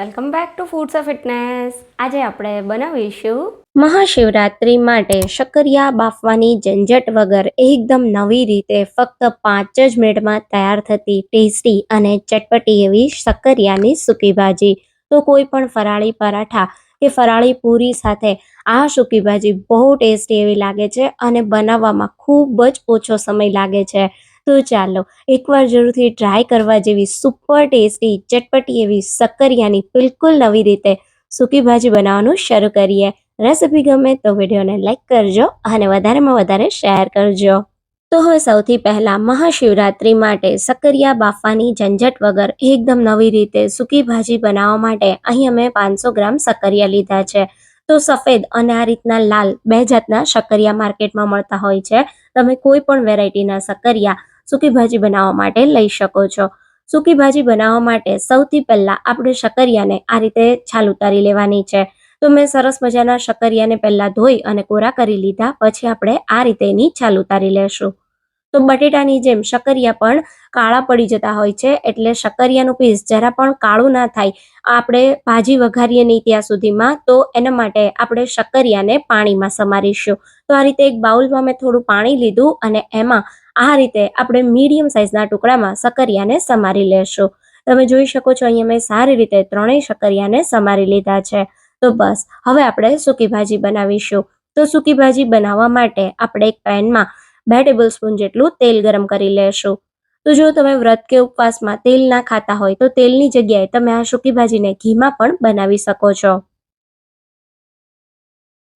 Welcome back to foods of fitness આજે આપણે બનાવીશું મહાશિવરાત્રિ માટે શક્કરિયા બાફવાની ઝંઝટ વગર એકદમ નવી રીતે ફક્ત પાંચ જ મિનિટમાં તૈયાર થતી ટેસ્ટી અને ચટપટી એવી શક્કરિયાની સૂકી ભાજી. તો કોઈ પણ ફરાળી પરાઠા કે ફરાળી પૂરી સાથે આ સૂકી ભાજી બહુ ટેસ્ટી એવી લાગે છે અને બનાવવામાં ખૂબ જ ઓછો સમય લાગે છે. તો ચાલો એકવાર જરૂરથી ટ્રાય કરવા જેવી સુપર ટેસ્ટી ચટપટી એવી સક્કરિયાની બિલકુલ નવી રીતે સૂકી ભાજી બનાવવાનું શરૂ કરીએ. રેસીપી ગમે તો વિડીયોને લાઇક કરજો અને વધારેમાં વધારે શેર કરજો. તો હવે સૌથી પહેલા મહાશિવરાત્રિ માટે સક્કરિયા બાફવાની ઝંઝટ વગર એકદમ નવી રીતે સૂકી ભાજી બનાવવા માટે અહીં અમે પાંચસો ગ્રામ સક્કરિયા લીધા છે. તો સફેદ અને આ રીતના લાલ બે જાતના સક્કરિયા માર્કેટમાં મળતા હોય છે. તમે કોઈ પણ વેરાયટીના સક્કરિયા સૂકી ભાજી બનાવવા માટે લઈ શકો છો. સૂકી ભાજી બનાવવા માટે સૌથી પહેલા આપણે શક્કરિયાને આ રીતે છાલ ઉતારી લેવાની છે. તો મેં સરસ મજાના શક્કરિયાને પહેલા ધોઈ અને કોરા કરી લીધા. પછી આપણે આ રીતે એની છાલ ઉતારી લેશું. તો બટેટાની જેમ શક્કરિયા પણ કાળા પડી જતા હોય છે, એટલે શક્કરિયાનું પીસ જરા પણ કાળું ના થાય, આપણે ભાજી વઘારીએ નહીં ત્યાં સુધીમાં, તો એના માટે આપણે શક્કરિયાને પાણીમાં સમારીશું. તો આ રીતે એક બાઉલમાં મેં થોડું પાણી લીધું અને એમાં આ રીતે આપણે મીડિયમ સાઇઝના ટુકડામાં શકરિયાને સમારી લેશું. તમે જોઈ શકો છો અહીંયા મેં સારી રીતે ત્રણેય શકરિયાને સમારી લીધા છે. તો બસ, હવે આપણે સૂકી ભાજી બનાવીશું. તો સૂકી ભાજી બનાવવા માટે આપણે એક પેનમાં બે ટેબલ સ્પૂન જેટલું તેલ ગરમ કરી લેશું. તો જો તમે વ્રત કે ઉપવાસમાં તેલ ના ખાતા હોય તો તેલની જગ્યાએ તમે આ સૂકી ભાજીને ઘીમાં પણ બનાવી શકો છો.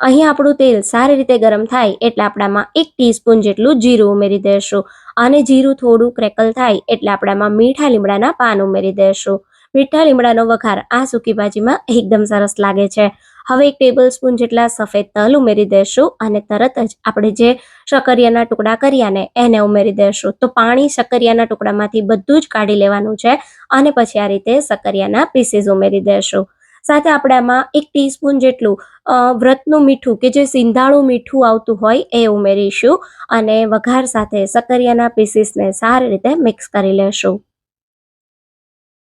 અહીં આપણું તેલ સારી રીતે ગરમ થાય એટલે આપણામાં એક ટીસ્પૂન જેટલું જીરું ઉમેરી દેશું. અને જીરું થોડું ક્રેકલ થાય એટલે આપણામાં મીઠા લીમડાના પાન ઉમેરી દઈશું મીઠા લીમડાનો વઘાર આ સૂકી ભાજીમાં એકદમ સરસ લાગે છે. હવે એક ટેબલ સ્પૂન જેટલા સફેદ તલ ઉમેરી દઈશું અને તરત જ આપણે જે શકરિયાના ટુકડા કર્યા ને એને ઉમેરી દઈશું તો પાણી શકરિયાના ટુકડામાંથી બધું જ કાઢી લેવાનું છે અને પછી આ રીતે શકરિયાના પીસીસ ઉમેરી દઈશું સાથે આપણે આમાં એક ટીસ્પૂન જેટલું વ્રતનું મીઠું કે જે સિંધાળું મીઠું આવતું હોય એ ઉમેરીશું અને વઘાર સાથે શક્કરિયાના પીસીસને સારી રીતે મિક્સ કરી લેશું.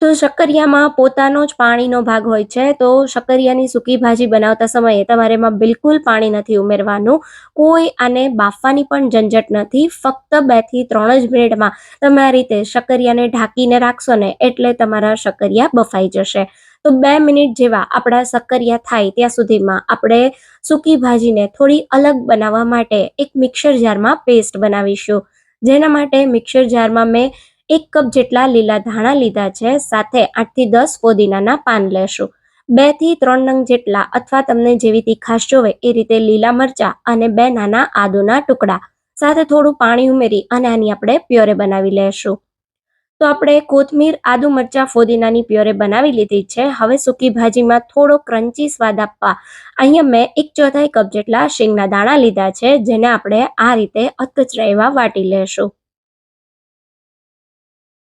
તો શક્કરિયામાં પોતાનો જ પાણીનો ભાગ હોય છે, તો શક્કરિયાની સૂકી ભાજી બનાવતા સમયે તમારે એમાં બિલકુલ પાણી નથી ઉમેરવાનું, કોઈ આને બાફવાની પણ ઝંઝટ નથી, ફક્ત બેથી ત્રણ જ મિનિટમાં તમે આ રીતે શક્કરિયાને ઢાંકીને રાખશો ને એટલે તમારા શક્કરિયા બફાઈ જશે. તો બે મિનિટ જેવા આપણા સક્કરિયા થાય ત્યાં સુધીમાં આપણે સૂકી ભાજીને થોડી અલગ બનાવવા માટે એક મિક્સર જારમાં પેસ્ટ બનાવીશું. જેના માટે મિક્સર જારમાં મેં એક કપ જેટલા લીલા ધાણા લીધા છે, સાથે આઠથી દસ ફોદીનાના પાન લેશું. બેથી ત્રણ નંગ જેટલા અથવા તમને જેવી તીખાશ જોવે એ રીતે લીલા મરચા અને બે નાના આદુના ટુકડા. સાથે થોડું પાણી ઉમેરી અને આની આપણે પ્યોરે બનાવી લેશું. તો આપણે કોથમીર, આદુ મરચા, ફોદીનાની પ્યોરે બનાવી લીધી છે. હવે સૂકી ભાજીમાં થોડો ક્રન્ચી સ્વાદ આપવા. અહીંયા મેં એક ચોથાઈ કપ જેટલા શીંગના દાણા લીધા છે, જેને આપણે આ રીતે અધકચરા એવા વાટી લેશું.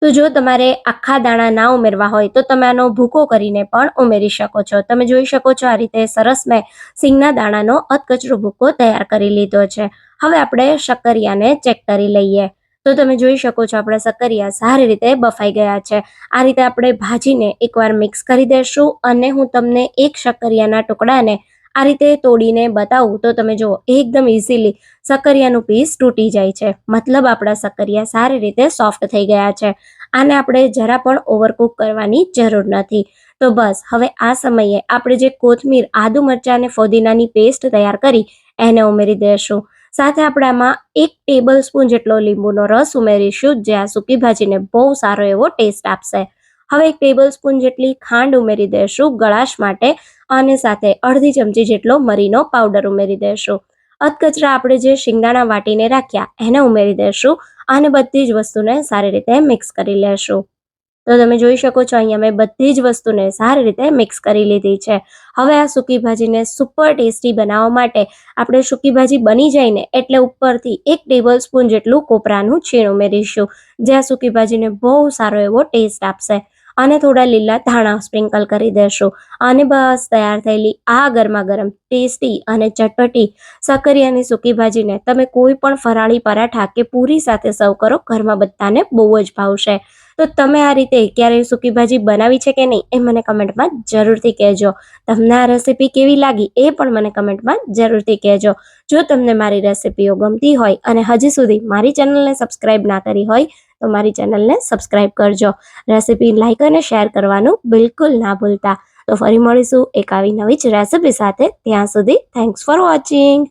તો જો તમારે આખા દાણા ના ઉમેરવા હોય તો તમે આનો ભૂકો કરીને પણ ઉમેરી શકો છો. તમે જોઈ શકો છો આ રીતે સરસ મેં સિંગના દાણાનો અધકચરો ભૂકો તૈયાર કરી લીધો છે. હવે આપણે શક્કરિયાને ચેક કરી લઈએ. તો તમે જોઈ શકો છો આપણા સક્કરિયા સારી રીતે બફાઈ ગયા છે. આ રીતે આપણે ભાજીને એકવાર મિક્સ કરી દઈશું અને હું તમને એક શક્કરિયાના ટુકડાને આ રીતે તોડીને બતાવું તો તમે જુઓ, એકદમ ઇઝીલી સક્કરિયાનું પીસ તૂટી જાય છે. મતલબ આપણા સક્કરિયા સારી રીતે સોફ્ટ થઈ ગયા છે. આને આપણે જરા પણ ઓવરકુક કરવાની જરૂર નથી. તો બસ, હવે આ સમયે આપણે જે કોથમીર, આદુ મરચાં અને ફોદીનાની પેસ્ટ તૈયાર કરી, એને ઉમેરી દઈશું સાથે આપણે આમાં એક ટેબલ સ્પૂન જેટલો લીંબુનો રસ ઉમેરીશું જે આ સૂકી ભાજીને બહુ સારો એવો ટેસ્ટ આપશે. હવે એક ટેબલ સ્પૂન જેટલી ખાંડ ઉમેરી દઈશું ગળાશ માટે અને સાથે અડધી ચમચી જેટલો મરીનો પાવડર ઉમેરી દઈશું અધકચરા આપણે જે શિંગદાણા વાટીને રાખ્યા એને ઉમેરી દઈશું અને બધી જ વસ્તુને સારી રીતે મિક્સ કરી લેશું. તો તમે જોઈ શકો છો અહીંયા મેં બધી જ વસ્તુને સારી રીતે મિક્સ કરી લીધી છે. હવે આ સૂકી ભાજીને સુપર ટેસ્ટી બનાવવા માટે આપણે સૂકી ભાજી બની જાય ને એટલે ઉપરથી એક ટેબલ સ્પૂન જેટલું કોપરાનું છીણ ઉમેરીશું. જે આ સૂકી ભાજીને બહુ સારો એવો ટેસ્ટ આપશે. અને થોડા લીલા ધાણા સ્પ્રિંકલ કરી દેશો. અને બસ તૈયાર થયેલી આ ગરમા ગરમ ટેસ્ટી અને ચટપટી સકરિયાની સૂકી ભાજીને તમે કોઈ પણ ફરાળી પરાઠા કે પૂરી સાથે સર્વ કરો, ઘરમાં બધાને બહુ જ ભાવશે. તો તમે આ રીતે ક્યારેય સૂકી ભાજી બનાવી છે કે નહીં એ મને કમેન્ટમાં જરૂરથી કહેજો. તમને આ રેસીપી કેવી લાગી એ પણ મને કમેન્ટમાં જરૂરથી કહેજો. જો તમને મારી રેસીપીઓ ગમતી હોય અને હજી સુધી મારી ચેનલને સબસ્ક્રાઈબ ના કરી હોય તો મારી ચેનલને સબસ્ક્રાઇબ કરજો. રેસીપી લાઇક અને શેર કરવાનું બિલકુલ ના ભૂલતા. તો ફરી મળીશું એક આવી નવી જ રેસીપી સાથે. ત્યાં સુધી થેન્ક્સ ફોર વોચિંગ